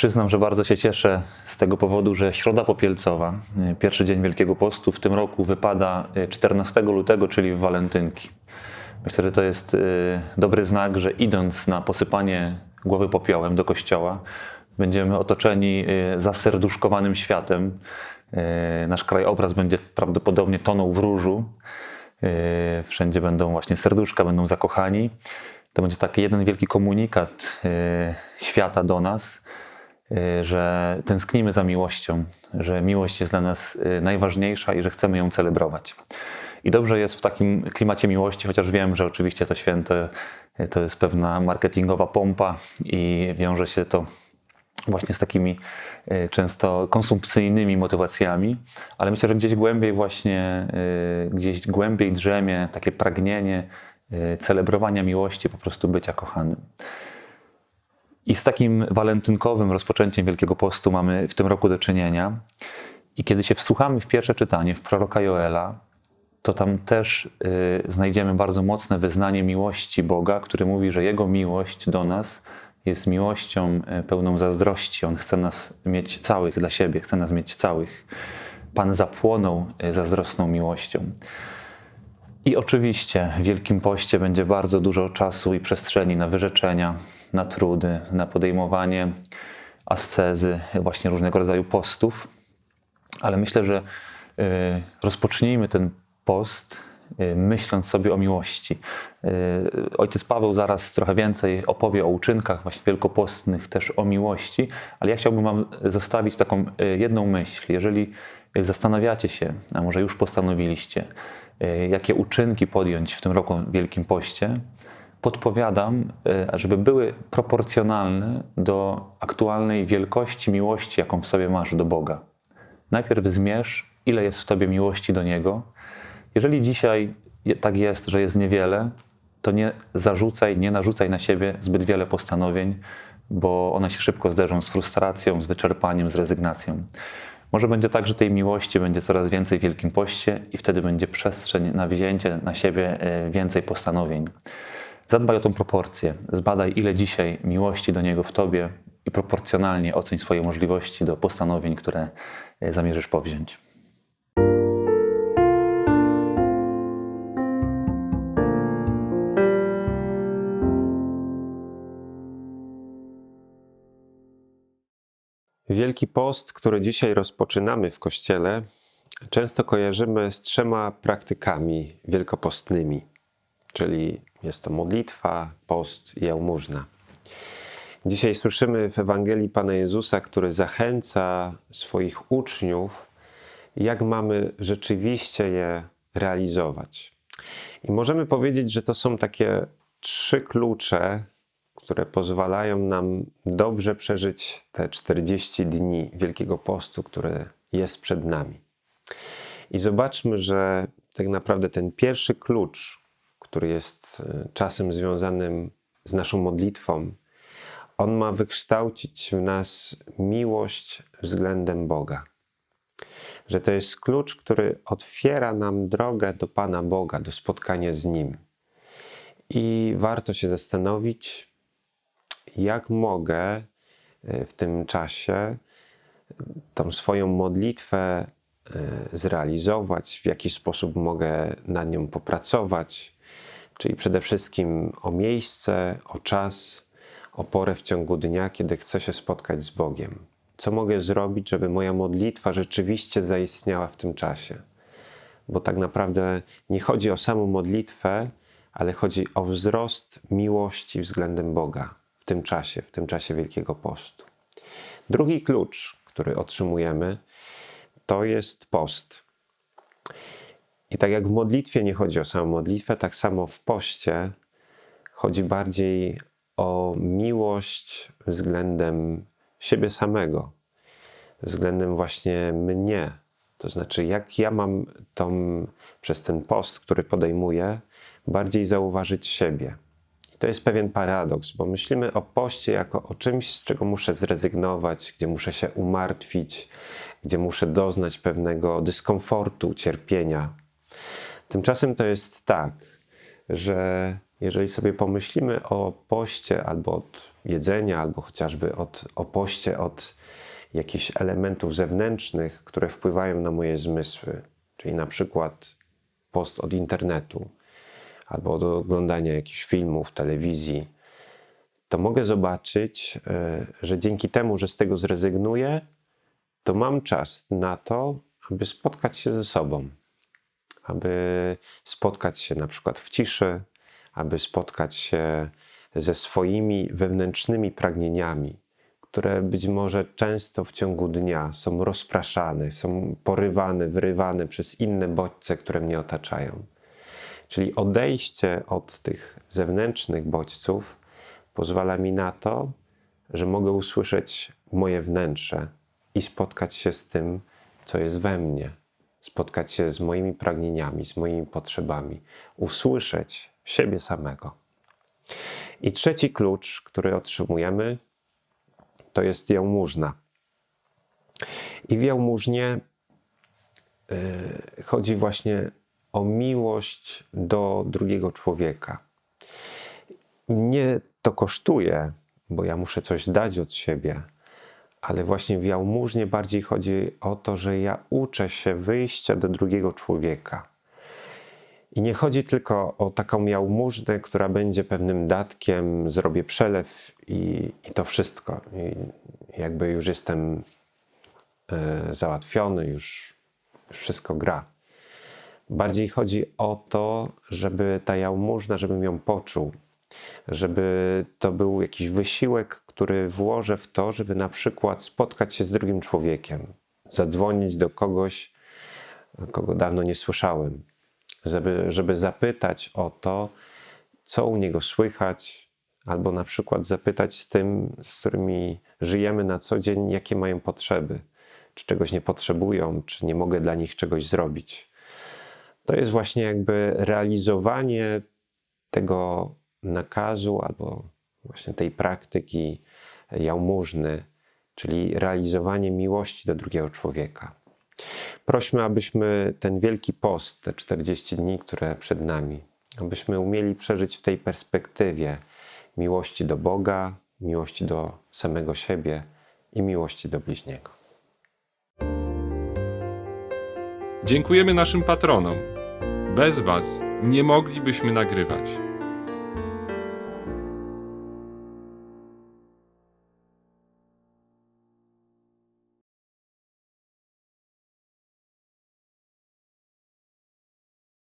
Przyznam, że bardzo się cieszę z tego powodu, że Środa Popielcowa, y, pierwszy dzień Wielkiego Postu w tym roku wypada y, 14 lutego, czyli w walentynki. Myślę, że to jest y, dobry znak, że idąc na posypanie głowy popiołem do kościoła, będziemy otoczeni y, zaserduszkowanym światem. Y, Nasz krajobraz będzie prawdopodobnie tonął w różu. Y, Wszędzie będą właśnie serduszka, będą zakochani. To będzie taki jeden wielki komunikat y, świata do nas, y, że tęsknimy za miłością, że miłość jest dla nas y, najważniejsza i że chcemy ją celebrować. I dobrze jest w takim klimacie miłości, chociaż wiem, że oczywiście to święto y, to jest pewna marketingowa pompa i wiąże się to właśnie z takimi y, często konsumpcyjnymi motywacjami, ale myślę, że gdzieś głębiej właśnie, y, gdzieś głębiej drzemie takie pragnienie y, celebrowania miłości, po prostu bycia kochanym. I z takim walentynkowym rozpoczęciem Wielkiego Postu mamy w tym roku do czynienia. I kiedy się wsłuchamy w pierwsze czytanie, w proroka Joela, to tam też y, znajdziemy bardzo mocne wyznanie miłości Boga, który mówi, że Jego miłość do nas jest miłością y, pełną zazdrości. On chce nas mieć całych dla siebie, chce nas mieć całych. Pan zapłonął y, zazdrosną miłością. I oczywiście w Wielkim Poście będzie bardzo dużo czasu i przestrzeni na wyrzeczenia, na trudy, na podejmowanie ascezy, właśnie różnego rodzaju postów. Ale myślę, że y, rozpocznijmy ten post y, myśląc sobie o miłości. Y, Ojciec Paweł zaraz trochę więcej opowie o uczynkach właśnie wielkopostnych, też o miłości, ale ja chciałbym Wam zostawić taką jedną myśl. Jeżeli zastanawiacie się, a może już postanowiliście, jakie uczynki podjąć w tym roku Wielkim Poście, podpowiadam, y, żeby były proporcjonalne do aktualnej wielkości miłości, jaką w sobie masz do Boga. Najpierw zmierz, ile jest w tobie miłości do Niego. Jeżeli dzisiaj tak jest, że jest niewiele, to nie zarzucaj, nie narzucaj na siebie zbyt wiele postanowień, bo one się szybko zderzą z frustracją, z wyczerpaniem, z rezygnacją. Może będzie tak, że tej miłości będzie coraz więcej w Wielkim Poście i wtedy będzie przestrzeń na wzięcie na siebie e, więcej postanowień. Zadbaj o tą proporcję. Zbadaj, ile dzisiaj miłości do Niego w Tobie i proporcjonalnie oceń swoje możliwości do postanowień, które e, zamierzysz powziąć. Wielki Post, który dzisiaj rozpoczynamy w Kościele, często kojarzymy z trzema praktykami wielkopostnymi, czyli jest to modlitwa, post i jałmużna. Dzisiaj słyszymy w Ewangelii Pana Jezusa, który zachęca swoich uczniów, jak mamy rzeczywiście je realizować. I możemy powiedzieć, że to są takie trzy klucze, które pozwalają nam dobrze przeżyć te 40 dni Wielkiego Postu, które jest przed nami. I zobaczmy, że tak naprawdę ten pierwszy klucz, który jest e, czasem związanym z naszą modlitwą, on ma wykształcić w nas miłość względem Boga. Że to jest klucz, który otwiera nam drogę do Pana Boga, do spotkania z Nim. I warto się zastanowić, jak mogę e, w tym czasie tą swoją modlitwę e, zrealizować, w jaki sposób mogę nad nią popracować, czyli przede wszystkim o miejsce, o czas, o porę w ciągu dnia, kiedy chcę się spotkać z Bogiem. Co mogę zrobić, żeby moja modlitwa rzeczywiście zaistniała w tym czasie? Bo tak naprawdę nie chodzi o samą modlitwę, ale chodzi o wzrost miłości względem Boga tym czasie, w tym czasie Wielkiego Postu. Drugi klucz, który otrzymujemy, to jest post. I tak jak w modlitwie nie chodzi o samą modlitwę, tak samo w poście chodzi bardziej o miłość względem siebie samego, względem właśnie mnie. To znaczy, jak ja mam tą, przez ten post, który podejmuję, bardziej zauważyć siebie. To jest pewien paradoks, bo myślimy o poście jako o czymś, z czego muszę zrezygnować, gdzie muszę się umartwić, gdzie muszę doznać pewnego dyskomfortu, cierpienia. Tymczasem to jest tak, że Jeżeli sobie pomyślimy o poście albo od jedzenia, albo chociażby od, o poście od jakichś elementów zewnętrznych, które wpływają na moje zmysły, czyli na przykład post od internetu albo od oglądania jakichś filmów, telewizji, to mogę zobaczyć, e, że dzięki temu, że z tego zrezygnuję, to mam czas na to, aby spotkać się ze sobą, aby spotkać się na przykład w ciszy, aby spotkać się ze swoimi wewnętrznymi pragnieniami, które być może często w ciągu dnia są rozpraszane, są porywane, wyrywane przez inne bodźce, które mnie otaczają. Czyli odejście od tych zewnętrznych bodźców pozwala mi na to, że mogę usłyszeć moje wnętrze i spotkać się z tym, co jest we mnie, spotkać się z moimi pragnieniami, z moimi potrzebami, usłyszeć siebie samego. I trzeci klucz, który otrzymujemy, to jest jałmużna. I w jałmużnie y, chodzi właśnie o miłość do drugiego człowieka. Nie to kosztuje, bo ja muszę coś dać od siebie, ale właśnie w jałmużnie bardziej chodzi o to, że ja uczę się wyjścia do drugiego człowieka. I nie chodzi tylko o taką jałmużnę, która będzie pewnym datkiem, zrobię przelew i, i to wszystko. I jakby już jestem e, załatwiony, już, już wszystko gra. Bardziej chodzi o to, żeby ta jałmużna, żebym ją poczuł, żeby to był jakiś wysiłek, który włożę w to, żeby na przykład spotkać się z drugim człowiekiem, zadzwonić do kogoś, kogo dawno nie słyszałem, żeby, żeby zapytać o to, co u niego słychać, albo na przykład zapytać z tym, z którymi żyjemy na co dzień, jakie mają potrzeby, czy czegoś nie potrzebują, czy nie mogę dla nich czegoś zrobić. To jest właśnie jakby realizowanie tego nakazu albo właśnie tej praktyki jałmużny, czyli realizowanie miłości do drugiego człowieka. Prośmy, abyśmy ten wielki post, te 40 dni, które przed nami, abyśmy umieli przeżyć w tej perspektywie miłości do Boga, miłości do samego siebie i miłości do bliźniego. Dziękujemy naszym patronom. Bez Was nie moglibyśmy nagrywać.